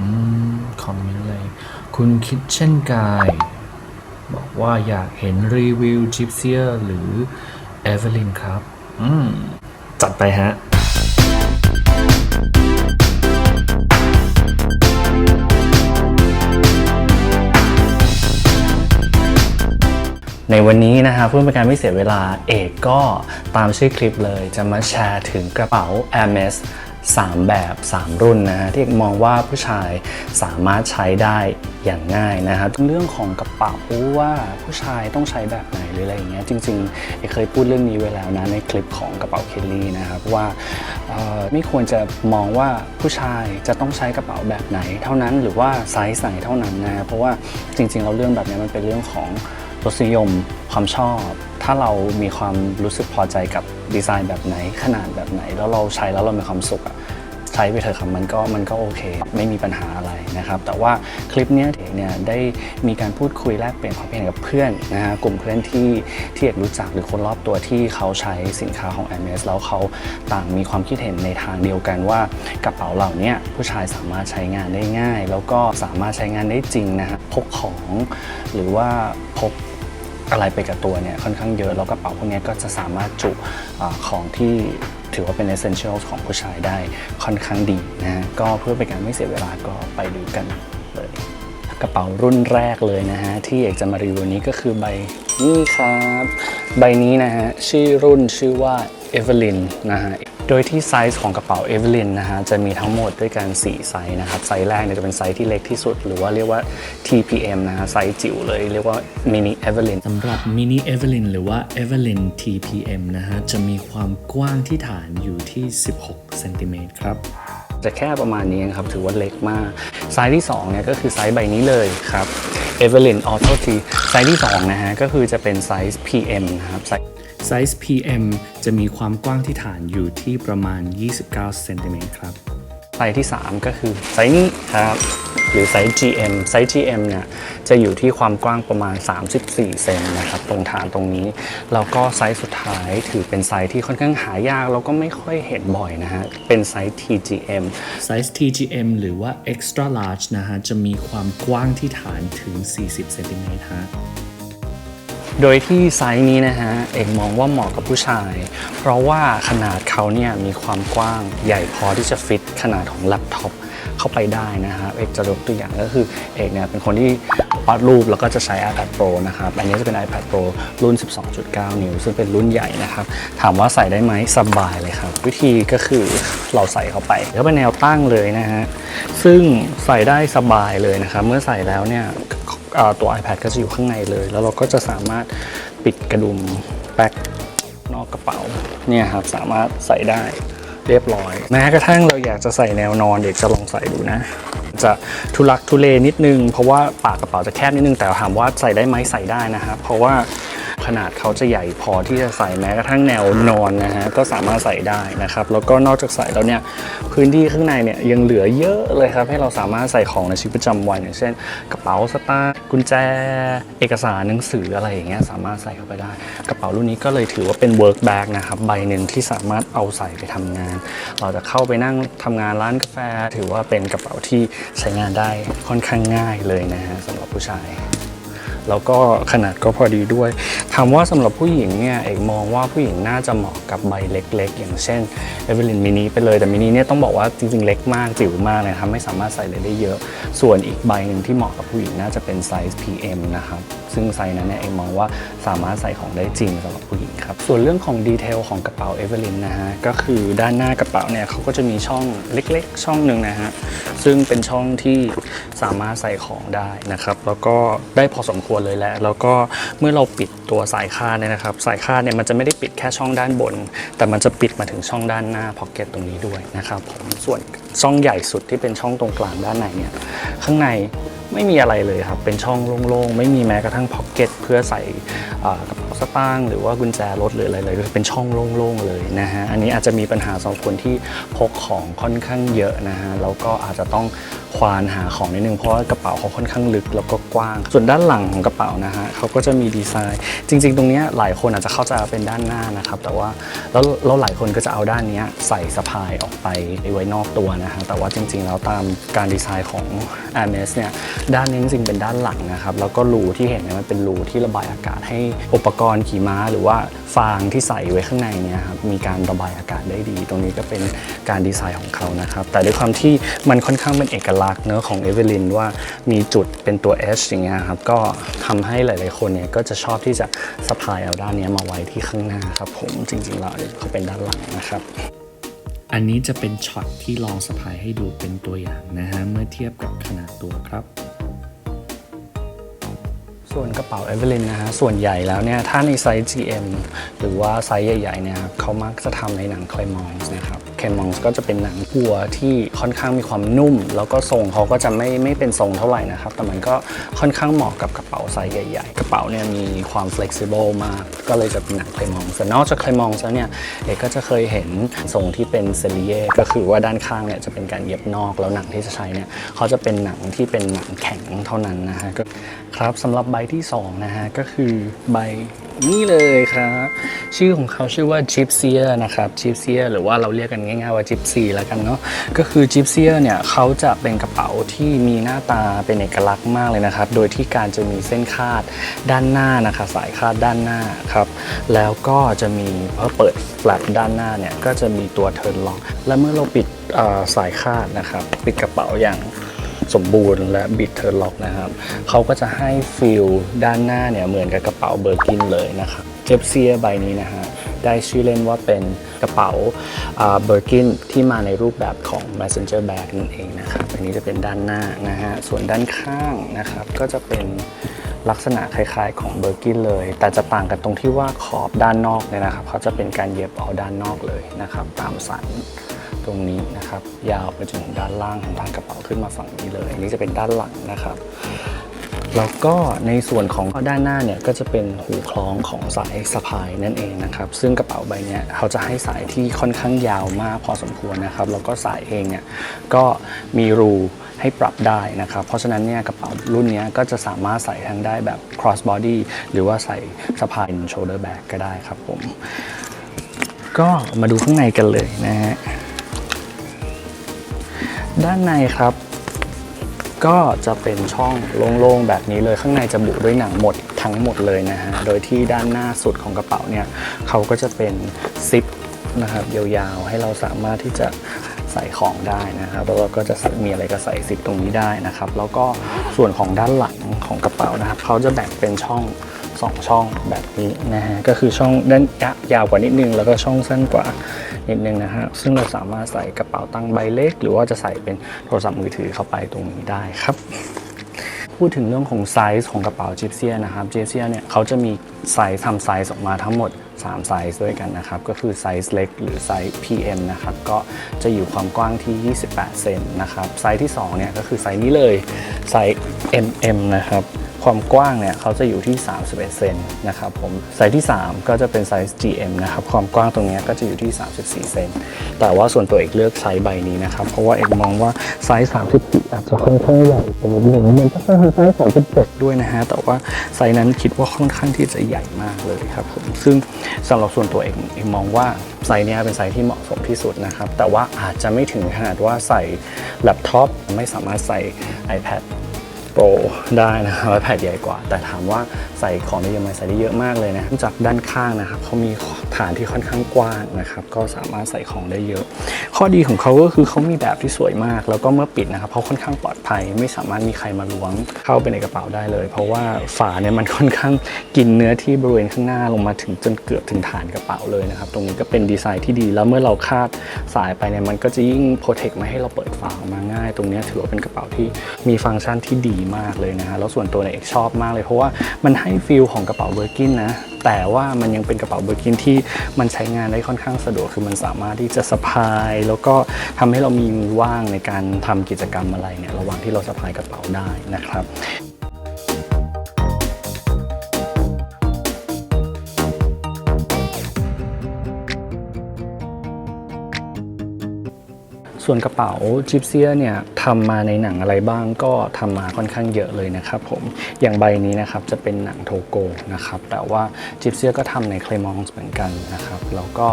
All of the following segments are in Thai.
อืมคอมเมนต์เลย คุณคิดเช่นกาย บอกว่าอยากเห็นรีวิวจิปเซียหรือเอเวอร์ลินครับ อืม จัดไปฮะในวันนี้นะครับเพื่อเป็นการไม่เสียเวลาเอกก็ตามชื่อคลิปเลยจะมาแชร์ถึงกระเป๋า Hermes 3 แบบ 3 รุ่นนะฮะที่มองว่าผู้ชายสามารถใช้ได้อย่างง่ายนะครับเรื่องของกระเป๋าว่าผู้ชายต้องใช้แบบไหนหรืออะไรอย่างเงี้ยจริงๆเคยพูดเรื่องนี้ไว้แล้วนะในคลิปของกระเป๋าเคลลี่นะครับว่าไม่ควรจะมองว่าผู้ชายจะต้องใช้กระเป๋าแบบไหน เท่านั้นหรือว่าไซส์ไหนเท่านั้นนะเพราะว่าจริงๆเราเรื่องแบบนี้มันเป็นเรื่องของรสนิยมความชอบ ถ้าเรามีความรู้สึกพอใจกับดีไซน์แบบไหนขนาดแบบไหน แล้วเราใช้แล้วเรามีความสุขอะ ช้ไปเถอะครับมันก็มันก็โอเค ไม่มีปัญหาอะไรนะครับ แต่ว่าคลิปนี้เอกเนี่ยได้มีการพูดคุยแลกเปลี่ยนความเห็นกับเพื่อนนะฮะกลุ่มเพื่อนที่ที่เอกรู้จักหรือคนรอบตัวที่เขาใช้สินค้าของ m อ s แล้วเขาต่างมีความคิดเห็นในทางเดียวกันว่ากระเป๋าเหล่านี้ผู้ชายสามารถใช้งานได้ง่าย แล้วก็สามารถใช้งานได้จริงนะฮะพกของหรือว่าพกอะไรไปกับตัวเนี่ยค่อนข้างเยอะแล้วกระเป๋าพวกนี้ก็จะสามารถจุอของที่ ถือว่าเป็น essential ของผู้ชายได้ค่อนข้างดีนะก็เพื่อเป็นการไม่เสียเวลาก็ไปดูกันเลยกระเป๋ารุ่นแรกเลยนะฮะ ที่เอกจะมารีวิวนี้ก็คือใบนี่ครับ ใบนี้นะฮะ ชื่อรุ่นชื่อว่า Evelyn นะฮะ โดยที่ไซส์ของกระเป๋า Evelyn นะฮะจะมีทั้งหมดด้วยกัน 4 ไซส์นะครับ ไซส์แรกเนี่ยจะเป็นไซส์ที่เล็กที่สุด หรือว่าเรียกว่า TPM นะฮะไซส์จิ๋วเลยเรียกว่า Mini Evelyn สำหรับ Mini Evelyn หรือว่า Evelyn TPM นะฮะจะมีความกว้างที่ฐานอยู่ที่ 16เซนติเมตรครับจะแค่ประมาณนี้ครับถือว่าเล็กมาก ไซส์ที่2เนี่ยก็คือไซส์ใบนี้เลยครับ Evelyn Auto T ไซส์ที่2นะฮะก็คือจะเป็นไซส์ PM นะครับ ไซส์ไซส์ PM จะมีความกว้างที่ฐานอยู่ที่ประมาณ 29 เซนติเมตรครับไซส์ที่ 3 ก็คือไซส์นี้ครับ หรือไซส์ GM ไซส์ GM เนี่ยจะอยู่ที่ความกว้างประมาณ 34 เซนนะครับตรงฐานตรงนี้ แล้วก็ไซส์สุดท้ายถือเป็นไซส์ที่ค่อนข้างหายาก แล้วก็ไม่ค่อยเห็นบ่อยนะฮะ เป็นไซส์ TGM ไซส์ TGM หรือว่า extra large นะฮะ จะมีความกว้างที่ฐานถึง 40 เซนติเมตรฮะ โดยที่ไซส์นี้นะฮะเอกมองว่าเหมาะกับผู้ชาย เพราะว่าขนาดเขาเนี่ยมีความกว้างใหญ่พอที่จะฟิตขนาดของแล็ปท็อปเข้าไปได้นะฮะเอกจะยกตัวอย่างก็คือเอกเนี่ยเป็นคนที่วาดรูปแล้วก็จะใช้ iPad Pro นะครับอันนี้จะเป็น iPad Pro รุ่น 12.9 นิ้ว ซึ่งเป็นรุ่นใหญ่นะครับ ถามว่าใส่ได้ไหมสบายเลยครับ วิธีก็คือเราใส่เข้าไปแล้วเป็นแนวตั้งเลยนะฮะซึ่งใส่ได้สบายเลยนะครับเมื่อใส่แล้วเนี่ย ตัว iPad ก็จะอยู่ข้างในเลย แล้วเราก็จะสามารถปิดกระดุมแบ็คนอกกระเป๋าเนี่ยครับสามารถใส่ได้เรียบร้อยแม้กระทั่งเราอยากจะใส่แนวนอนเด็กจะลองใส่ดูนะ จะทุลักทุเลนิดนึง เพราะว่าปากกระเป๋าจะแคบนิดนึงแต่ถามว่าใส่ได้ไหมใส่ได้นะครับเพราะว่า ขนาดเขาจะใหญ่พอที่จะใส่แม้กระทั่งแนวนอนนะฮะก็สามารถใส่ได้นะครับ แล้วก็นอกจากใส่แล้วเนี่ยพื้นที่ข้างในเนี่ยยังเหลือเยอะเลยครับ ให้เราสามารถใส่ของในชีวิตประจำวันอย่างเช่น กระเป๋าสตางค์กุญแจ เอกสารหนังสืออะไรอย่างเงี้ยสามารถใส่เข้าไปได้ กระเป๋ารุ่นนี้ก็เลยถือว่าเป็น work bag นะครับใบหนึ่งที่สามารถเอาใส่ไปทำงาน เราจะเข้าไปนั่งทำงานร้านกาแฟ ถือว่าเป็นกระเป๋าที่ใช้งานได้ค่อนข้างง่ายเลยนะฮะสำหรับผู้ชาย แล้วก็ขนาดก็พอดีด้วยถามว่าสำหรับผู้หญิงเนี่ยเอกมองว่าผู้หญิงน่าจะเหมาะกับใบเล็ก ๆ อย่างเช่นเอเวอร์ลินมินิไปเลยแต่มินิเนี่ยต้องบอกว่าจริงๆเล็กมากจิ๋วมากเลยครับไม่สามารถใส่เลยได้เยอะ ส่วนอีกใบหนึ่งที่เหมาะกับผู้หญิงน่าจะเป็นไซส์ PM นะครับซึ่งไซส์นั้นเนี่ยเอกมองว่าสามารถใส่ของได้จริงสำหรับผู้ หญิงครับ ส่วนเรื่องของดีเทลของกระเป๋าเอเวลินนะฮะ ก็คือด้านหน้ากระเป๋าเนี่ยเขาก็จะมีช่องเล็กๆ ช่องหนึ่งนะฮะ ซึ่งเป็นช่องที่สามารถใส่ของได้นะครับ แล้วก็ได้พอสมควรเลยแหละ แล้วก็เมื่อเราปิดตัวสายคาดเนี่ยนะครับ สายคาดเนี่ยมันจะไม่ได้ปิดแค่ช่องด้านบน แต่มันจะปิดมาถึงช่องด้านหน้าพ็อกเก็ตตรงนี้ด้วยนะครับผม ส่วนช่องใหญ่สุดที่เป็นช่องตรงกลางด้านในเนี่ย ข้างใน ไม่มีอะไรเลยครับ เป็นช่องโล่งๆ ไม่มีแม้กระทั่งพ็อกเก็ตเพื่อใส่กระเป๋าสตางค์หรือว่ากุญแจรถหรืออะไรเลยเป็นช่องโล่งๆเลยนะฮะ อันนี้อาจจะมีปัญหาสำหรับคนที่พกของค่อนข้างเยอะนะฮะ แล้วก็อาจจะต้อง ควานหาของนิดนึงเพราะว่ากระเป๋าเขาค่อนข้างลึกแล้วก็กว้าง ส่วนด้านหลังของกระเป๋านะฮะเขาก็จะมีดีไซน์ จริง ๆ ตรงนี้หลายคนอาจจะเข้าใจเป็นด้านหน้านะครับ แต่ว่าแล้วแล้วหลายคนก็จะเอาด้านนี้ใส่สะพายออกไปไว้นอกตัวนะฮะแต่ว่าจริง ๆ แล้วตามการดีไซน์ของ a m e s เนี่ยด้านนี้จริงๆเป็นด้านหลังนะครับแล้วก็รูที่เห็นเนี่ยมันเป็นรูที่ระบายอากาศให้อุปกรณ์ขี่ม้าหรือว่าฟางที่ใส่ไว้ข้างในเนี่ยครับมีการระบายอากาศได้ดี ตรงนี้ก็เป็นการดีไซน์ของเขานะครับ แต่ด้วยความที่มันค่อนข้างเป็นเอกลักษณ์เนื้อของเอเวลินว่ามีจุดเป็นตัว H อย่างเงี้ยครับก็ทำให้หลาย ๆ คนเนี่ยก็จะชอบที่จะสะพายเอาด้านนี้มาไว้ที่ข้างหน้าครับผมจริง ๆ แล้วเขาเป็นด้านหลังนะครับอันนี้จะเป็นช็อตที่ลองสะพายให้ดูเป็นตัวอย่างนะฮะเมื่อเทียบกับขนาดตัวครับ ส่วนกระเป๋าเอเวอร์ลินนะฮะส่วนใหญ่แล้วเนี่ยถ้าในไซส์ GM หรือว่าไซส์ใหญ่ๆเนี่ยครับเขามักจะทำในหนังคลมอนส์นะครับ คลมองก็จะเป็นหนังวัวที่ค่อนข้างมีความนุ่ม แล้วก็ทรงเขาก็จะไม่ไม่เป็นทรงเท่าไหร่นะครับ แต่มันก็ค่อนข้างเหมาะกับกระเป๋าไซส์ใหญ่ ๆ กระเป๋าเนี่ยมีความ flexible มาก ก็เลยจะเป็นหนังคลมองแต่นอกจากคลมองแล้วเนี่ยเอกก็จะเคยเห็นทรงที่เป็นเซลีเยก็คือว่าด้านข้างเนี่ยจะเป็นการเย็บนอกแล้วหนังที่จะใช้เนี่ยเขาจะเป็นหนังที่เป็นหนังแข็งเท่านั้นนะฮะก็ครับสำหรับใบที่สองนะฮะก็คือใบ นี่เลยครับ ชื่อของเขาชื่อว่า g y p s y นะครับ g y p s y หรือว่าเราเรียกกันง่ายๆว่า Gypsy แล้วกันเนาะก็คือ g y p s y เนี่ยเขาจะเป็นกระเป๋าที่มีหน้าตาเป็นเอกลักษณ์มากเลยนะครับ โดยที่การจะมีเส้นคาดด้านหน้านะคะสายคาดด้านหน้าครับแล้วก็จะมีพอเปิดแฟลปด้านหน้าเนี่ยก็จะมีตัวเทิร์นล็อกและเมื่อเราปิดสายคาดนะครับ ปิดกระเป๋าอย่าง สมบูรณ์และบิดเทอร์ล็อกนะครับเขาก็จะให้ฟิลด้านหน้าเนี่ยเหมือนกับกระเป๋าเบอร์กินเลยนะครับเจฟเซียใบนี้นะฮะได้ชื่อเล่นว่าเป็นกระเป๋าเบอร์กินที่มาในรูปแบบของ messenger bag นั่นเองนะครับอันนี้จะเป็นด้านหน้านะฮะส่วนด้านข้างนะครับก็จะเป็นลักษณะคล้ายๆของเบอร์กินเลย แต่จะต่างกันตรงที่ว่าขอบด้านนอกเนี่ยนะครับเขาจะเป็นการเย็บเอาด้านนอกเลยนะครับตามสัน ตรงนี้นะครับ ยาวไปจนถึงด้านล่างของด้านกระเป๋าขึ้นมาฝั่งนี้เลยอันนี้จะเป็นด้านหลังนะครับ แล้วก็ในส่วนของด้านหน้าเนี่ยก็จะเป็นหูคล้องของสายสะพายนั่นเองนะครับ ซึ่งกระเป๋าใบนี้เขาจะให้สายที่ค่อนข้างยาวมากพอสมควรนะครับ แล้วก็สายเองเนี่ยก็มีรูให้ปรับได้นะครับ เพราะฉะนั้นเนี่ยกระเป๋ารุ่นนี้ก็จะสามารถใส่ทั้งได้แบบ cross body หรือว่าใส่สะพาย shoulder bag ก็ได้ครับผม ก็มาดูข้างในกันเลยนะฮะ ด้านในครับ ก็จะเป็นช่องโล่งๆแบบนี้เลยข้างในจะบุด้วยหนังหมดทั้งหมดเลยนะฮะ โดยที่ด้านหน้าสุดของกระเป๋าเนี่ยเขาก็จะเป็นซิปนะครับยาวๆ ให้เราสามารถที่จะใส่ของได้นะครับแล้วเราก็จะมีอะไรก็ใส่ซิปตรงนี้ได้นะครับ แล้วก็ส่วนของด้านหลังของกระเป๋านะครับเขาจะแบ่งเป็นช่อง สองช่องแบบนี้นะฮะก็คือช่องด้านยาวกว่านิดนึง แล้วก็ช่องสั้นกว่านิดนึงนะฮะซึ่งเราสามารถใส่กระเป๋าตังค์ใบเล็ก หรือว่าจะใส่เป็นโทรศัพท์มือถือเข้าไปตรงนี้ได้ครับพูดถึงเรื่องของไซส์ของกระเป๋าจิปเซียนะครับจิปเซียเนี่ยเขาจะมีไซส์ทำไซส์ออกมาทั้งหมด 3 ไซส์ด้วยกันนะครับ ก็คือไซส์เล็กหรือไซส์ PM นะครับ ก็จะอยู่ความกว้างที่ 28 เซนนะครับ ไซส์ที่ 2 เนี่ยก็คือไซส์นี้เลย ไซส์ MM นะครับ ความกว้างเนี่ยเขาจะอยู่ที่ 31 เซนนะครับผมไซส์ที่ 3 ก็จะเป็นไซส์ GM นะครับความกว้างตรงนี้ก็จะอยู่ที่ 34 เซนแต่ว่าส่วนตัวเอกเลือกไซส์ใบนี้นะครับ เพราะว่าเอกมองว่าไซส์34อาจจะค่อนข้างใหญ่ไปนิดนึงมันก็คือไซส์37ด้วยนะฮะแต่ว่าไซส์นั้นคิดว่าค่อนข้างที่จะใหญ่มากเลยครับผมซึ่งสำหรับส่วนตัวเอกเอกมองว่าไซส์เนี้ยเป็นไซส์ที่เหมาะสมที่สุดนะครับแต่ว่าอาจจะไม่ถึงขนาดว่าใส่แล็ปท็อปไม่สามารถใส่ iPad โปรได้นะครับ iPad ใหญ่กว่า แต่ถามว่าใส่ของได้เยอะไหมใส่ได้เยอะมากเลยนะจากด้านข้างนะครับเขามีฐานที่ค่อนข้างกว้างนะครับก็สามารถใส่ของได้เยอะ ข้อดีของเขาก็คือเขามีแบบที่สวยมาก แล้วก็เมื่อปิดนะครับเขาค่อนข้างปลอดภัย ไม่สามารถมีใครมาล้วงเข้าไปในกระเป๋าได้เลย เพราะว่าฝาเนี่ยมันค่อนข้างกินเนื้อที่บริเวณข้างหน้าลงมาถึงจนเกือบถึงฐานกระเป๋าเลยนะครับตรงนี้ก็เป็นดีไซน์ที่ดีแล้วเมื่อเราคาดสายไปเนี่ยมันก็จะยิ่งโปรเทคไม่ให้เราเปิดฝาออกมาง่าย ตรงนี้ถือว่าเป็นกระเป๋าที่มีฟังก์ชันที่ดีมากเลยนะฮะแล้วส่วนตัวเนี่ยเอกชอบมากเลยเพราะว่ามันให้ฟีลของกระเป๋าเบอร์กินนะแต่ว่ามันยังเป็นกระเป๋าเบอร์กินที่มันใช้งานได้ค่อนข้างสะดวกคือมันสามารถที่จะสะพาย แล้วก็ทำให้เรามีมือว่างในการทำกิจกรรมอะไรเนี่ยระหว่างที่เราสะพายกระเป๋าได้นะครับ ส่วนกระเป๋าจิปเซียเนี่ยทำมาในหนังอะไรบ้างก็ทำมาค่อนข้างเยอะเลยนะครับผมอย่างใบนี้นะครับจะเป็นหนังโทโกนะครับแต่ว่าจิปเซียก็ทำในเคลมองส์เหมือนกันนะครับแล้วก็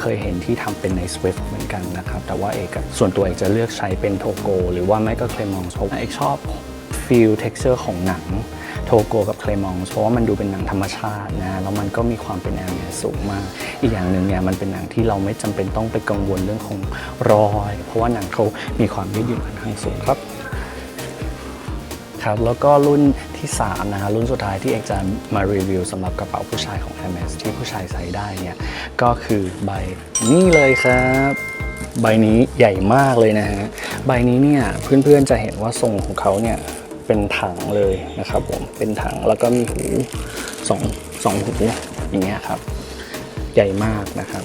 เคยเห็นที่ทำเป็นใน Swift เหมือนกันนะครับแต่ว่าเอกส่วนตัวเอกจะเลือกใช้เป็นโทโกหรือว่าไม่ก็เคลมองส์เพราะเอกชอบ feel texture ของหนัง โทโกกับเคลมองเพราะว่ามันดูเป็นหนังธรรมชาตินะแล้วมันก็มีความเป็นแอร์เมสสูงมาก อีกอย่างหนึ่งเนี่ยมันเป็นหนังที่เราไม่จำเป็นต้องไปกังวลเรื่องของรอย เพราะว่าหนังเขามีความยืดหยุ่นค่อนข้างสูงครับครับแล้วก็รุ่นที่3นะฮะรุ่นสุดท้ายที่เอกจะมารีวิวสำหรับกระเป๋าผู้ชายของ Hermes ที่ผู้ชายใส่ได้เนี่ยก็คือใบนี้เลยครับ ใบนี้ใหญ่มากเลยนะฮะ ใบนี้เนี่ยเพื่อนๆจะเห็นว่าทรงของเขาเนี่ย เป็นถังเลยนะครับผมเป็นถังแล้วก็มีหูสองสองหูอย่างเงี้ยครับ ใหญ่มากนะครับ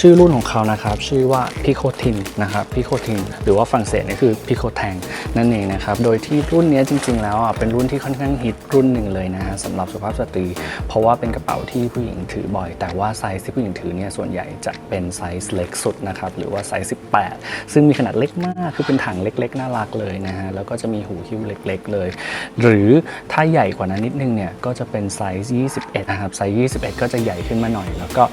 ชื่อรุ่นของเขานะครับชื่อว่าพิโคทินนะครับพิโคทินหรือว่าฝรั่งเศสนี่คือพิโคแทงนั่นเองนะครับโดยที่รุ่นนี้จริง ๆ แล้วอะเป็นรุ่นที่ค่อนข้างฮิตรุ่นหนึ่งเลยนะฮะสำหรับสุภาพสตรี เพราะว่าเป็นกระเป๋าที่ผู้หญิงถือบ่อย แต่ว่าไซส์ที่ผู้หญิงถือเนี่ยส่วนใหญ่จะเป็นไซส์เล็กสุดนะครับหรือว่าไซส์ 18 ซึ่งมีขนาดเล็กมากคือเป็นถังเล็ก ๆ น่ารักเลยนะฮะแล้วก็จะมีหูคิ้วเล็ก ๆ เลย หรือถ้าใหญ่กว่านั้นนิดนึงเนี่ยก็จะเป็นไซส์ 21 นะครับไซส์ 21 ก็จะใหญ่ขึ้นมาหน่อย แล้วก็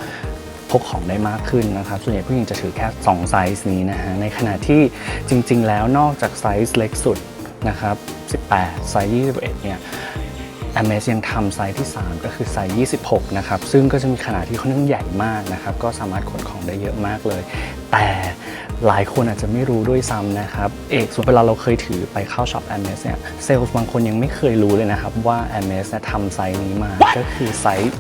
พกของได้มากขึ้นนะครับ ส่วนใหญ่ผู้หญิงจะถือแค่ 2 ไซส์นี้นะฮะ ในขณะที่จริง ๆ แล้วนอกจากไซส์เล็กสุดนะครับ 18 ไซส์ 21 เนี่ย a m a z ยังทำไซส์ที่ 3 ก็คือไซส์ 26 นะครับ ซึ่งก็จะมีขนาดที่ค่อนข้างใหญ่มากนะครับ ก็สามารถขนของได้เยอะมากเลย แต่หลายคนอาจจะไม่รู้ด้วยซ้ำนะครับ เอกส่วนเวลาเราเคยถือไปเข้าช็อป a m a z เนี่ย เซลล์บางคนยังไม่เคยรู้เลยนะครับ ว่า a m a z เนี่ยทำไซส์นี้มา ก็คือไซส์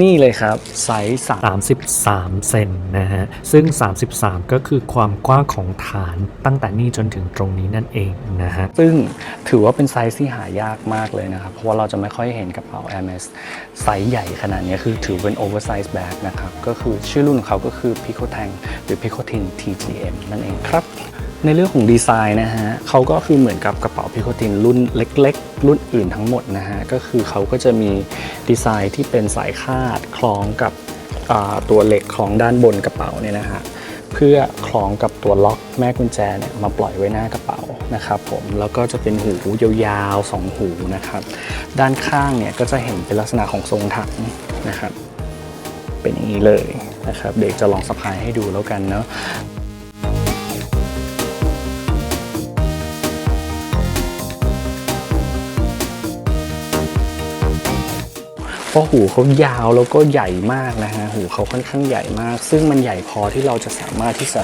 นี่เลยครับไซส์3 33 เซนนะฮะ ซึ่ง 33 ก็คือความกว้างของฐานตั้งแต่นี่จนถึงตรงนี้นั่นเองนะฮะ ซึ่งถือว่าเป็นไซส์ที่หายากมากเลยนะครับ เพราะว่าเราจะไม่ค่อยเห็นกระเป๋า Hermes ไซส์ใหญ่ขนาดนี้คือถือเป็น oversize bag นะครับ ก็คือชื่อรุ่นของเขาก็คือ Pico Tank หรือ Pico Tin TGM นั่นเองครับ ในเรื่องของดีไซน์นะฮะเขาก็คือเหมือนกับกระเป๋า Pico Tin รุ่นเล็ก ๆ รุ่นอื่นทั้งหมดนะฮะก็คือเขาก็จะมีดีไซน์ที่เป็นสายคาดคล้องกับตัวเหล็กคล้องด้านบนกระเป๋าเนี่ยนะฮะเพื่อคล้องกับตัวล็อกแม่กุญแจเนี่ยมาปล่อยไว้หน้ากระเป๋านะครับผมแล้วก็จะเป็นหูยาวๆสองหูนะครับด้านข้างเนี่ยก็จะเห็นเป็นลักษณะของทรงถังนะครับเป็นอย่างนี้เลยนะครับเด็กจะลองสะพายให้ดูแล้วกันเนาะ เพราะหูเขายาวแล้วก็ใหญ่มากนะฮะหูเขาค่อนข้างใหญ่มาก ซึ่งมันใหญ่พอที่เราจะสามารถที่จะ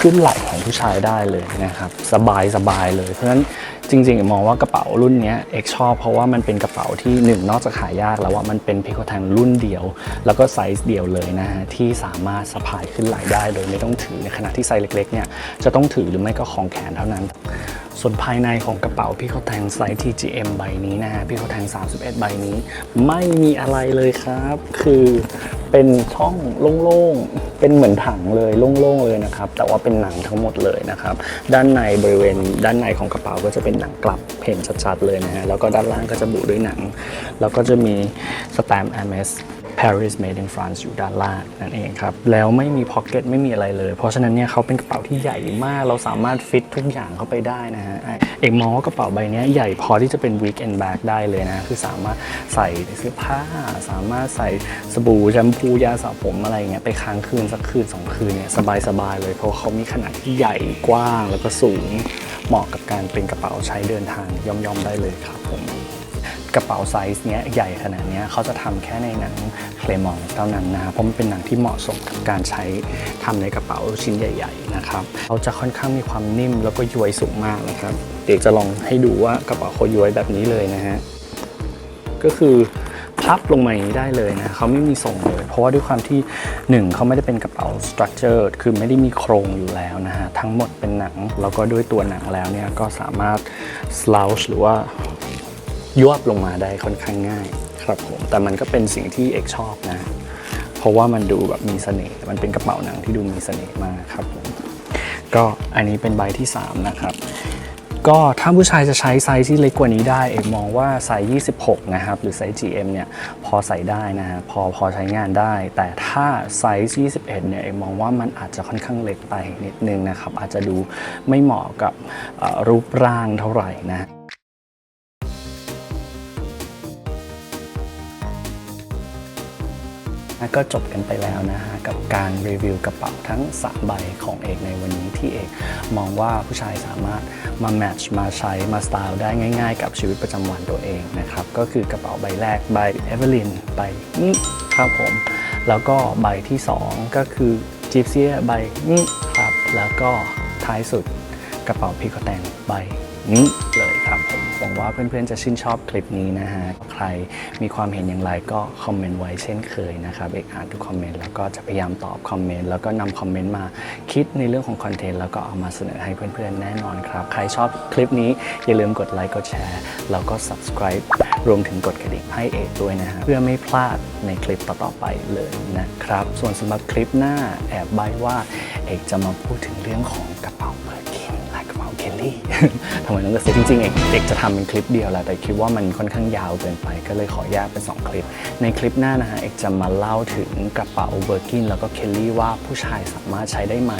ขึ้นไหล่ของผู้ชายได้เลยนะครับ สบายสบายเลย เพราะฉะนั้นจริงๆมองว่ากระเป๋ารุ่นนี้เอกชอบเพราะว่ามันเป็นกระเป๋าที่หนึ่งนอกจากหายากแล้วว่ามันเป็นพิโคแทงรุ่นเดียว แล้วก็ไซส์เดียวเลยนะฮะที่สามารถสะพายขึ้นไหลได้โดยไม่ต้องถือในขณะที่ไซส์เล็กๆเนี่ยจะต้องถือหรือไม่ก็ของแขนเท่านั้น ส่วนภายในของกระเป๋าพี่เขาแทงไซส์ TGM ใบนี้นะฮะพี่เขาแทง31 ใบนี้ ไม่มีอะไรเลยครับ คือเป็นช่องโล่งๆ เป็นเหมือนถังเลยโล่งๆเลยนะครับแต่ว่าเป็นหนังทั้งหมดเลยนะครับด้านในบริเวณด้านในของกระเป๋าก็จะเป็นหนังกลับเห็นชัดๆเลยนะฮะแล้วก็ด้านล่างก็จะบุด้วยหนัง แล้วก็จะมีสแตมป์ MS Paris Made in France อยู่ด้านล่างนั่นเองครับ แล้วไม่มีพ็อกเก็ตไม่มีอะไรเลย เพราะฉะนั้นเนี่ยเขาเป็นกระเป๋าที่ใหญ่มาก เราสามารถฟิตทุกอย่างเข้าไปได้นะฮะเอกมองว่ากระเป๋าใบนี้ใหญ่พอที่จะเป็น weekend bag ได้เลยนะ คือสามารถใส่เสื้อผ้า สามารถใส่สบู่แชมพูยาสระผมอะไรเงี้ยไปค้างคืนสักคืนสองคืนเนี่ยสบายๆเลย เพราะเขามีขนาดที่ใหญ่กว้างแล้วก็สูงเหมาะกับการเป็นกระเป๋าใช้เดินทางย่อมๆได้เลยครับผม กระเป๋าไซส์เนี้ยใหญ่ขนาดเนี้ยเขาจะทำแค่ในหนังเคลมองเท่านั้นนะครับเพราะมันเป็นหนังที่เหมาะสมกับการใช้ทำในกระเป๋าชิ้นใหญ่ ๆ นะครับเขาจะค่อนข้างมีความนิ่มแล้วก็ย้วยสูงมากนะครับ เดี๋ยวจะลองให้ดูว่ากระเป๋าเขาย้วยแบบนี้เลยนะฮะก็คือพับลงมาอย่างนี้ได้เลยนะเขาไม่มีทรงเลย เพราะว่าด้วยความที่หนึ่งเขาไม่ได้เป็นกระเป๋าสตรัคเจอร์คือไม่ได้มีโครงอยู่แล้วนะฮะทั้งหมดเป็นหนัง แล้วก็ด้วยตัวหนังแล้วเนี่ยก็สามารถ slouch หรือว่า ยวบลงมาได้ค่อนข้างง่ายครับผมแต่มันก็เป็นสิ่งที่เอกชอบนะ เพราะว่ามันดูแบบมีเสน่ห์มันเป็นกระเป๋าหนังที่ดูมีเสน่ห์มากครับผมก็อันนี้เป็นใบที่ 3 นะครับก็ถ้าผู้ชายจะใช้ไซส์ที่เล็กกว่านี้ได้ เอกมองว่าไซส์ 26 นะครับ หรือไซส์ GM เนี่ยพอใส่ได้นะฮะพอพอใช้งานได้ แต่ถ้าไซส์ 21 เนี่ยเอกมองว่ามันอาจจะค่อนข้างเล็กไปนิดนึงนะครับ อาจจะดูไม่เหมาะกับรูปร่างเท่าไหร่นะ ก็จบกันไปแล้วนะฮะกับการรีวิวกระเป๋าทั้ง3ใบของเอกในวันนี้ที่เอกมองว่าผู้ชายสามารถมาแมทช์มาใช้มาสไตล์ได้ง่ายๆ กับชีวิตประจำวันตัวเองนะครับก็คือกระเป๋าใบแรกใบเอเวอร์ลินใบนี้ครับผมแล้วก็ใบที่ 2 ก็คือจิปเซียใบนี้ครับแล้วก็ท้ายสุดกระเป๋าพิโคแตงใบนี้เลย ว่าเพื่อนๆจะชื่นชอบคลิปนี้นะฮะ ใครมีความเห็นอย่างไรก็คอมเมนต์ไว้เช่นเคยนะครับ เอกอ่านทุกคอมเมนต์แล้วก็จะพยายามตอบคอมเมนต์แล้วก็นำคอมเมนต์มาคิดในเรื่องของคอนเทนต์แล้วก็เอามาเสนอให้เพื่อนๆแน่นอนครับ ใครชอบคลิปนี้อย่าลืมกดไลค์กดแชร์แล้วก็ subscribe รวมถึงกดกระดิ่งให้เอกด้วยนะฮะเพื่อไม่พลาดในคลิปต่อๆไปเลยนะครับ ส่วนสำหรับคลิปหน้าแอบใบว่าเอกจะมาพูดถึงเรื่องของกระเป๋าเบอร์กินและกระเป๋า เคลลี่ทำไมต้องกระซิบจริงๆเอกเอกจะทำเป็นคลิปเดียวแหละแต่คิดว่ามันค่อนข้างยาวเกินไป ก็เลยขอแยกเป็น 2 คลิป ในคลิปหน้านะฮะเอกจะมาเล่าถึงกระเป๋าเบอร์กินแล้วก็เคลลี่ว่าผู้ชายสามารถใช้ได้ไหม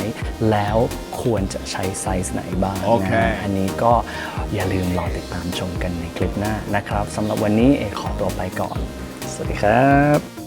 แล้วควรจะใช้ไซส์ไหนบ้างโอเคนะฮะอันนี้ก็อย่าลืมรอติดตามชมกันในคลิปหน้านะครับสำหรับวันนี้เอกขอตัวไปก่อน สวัสดีครับ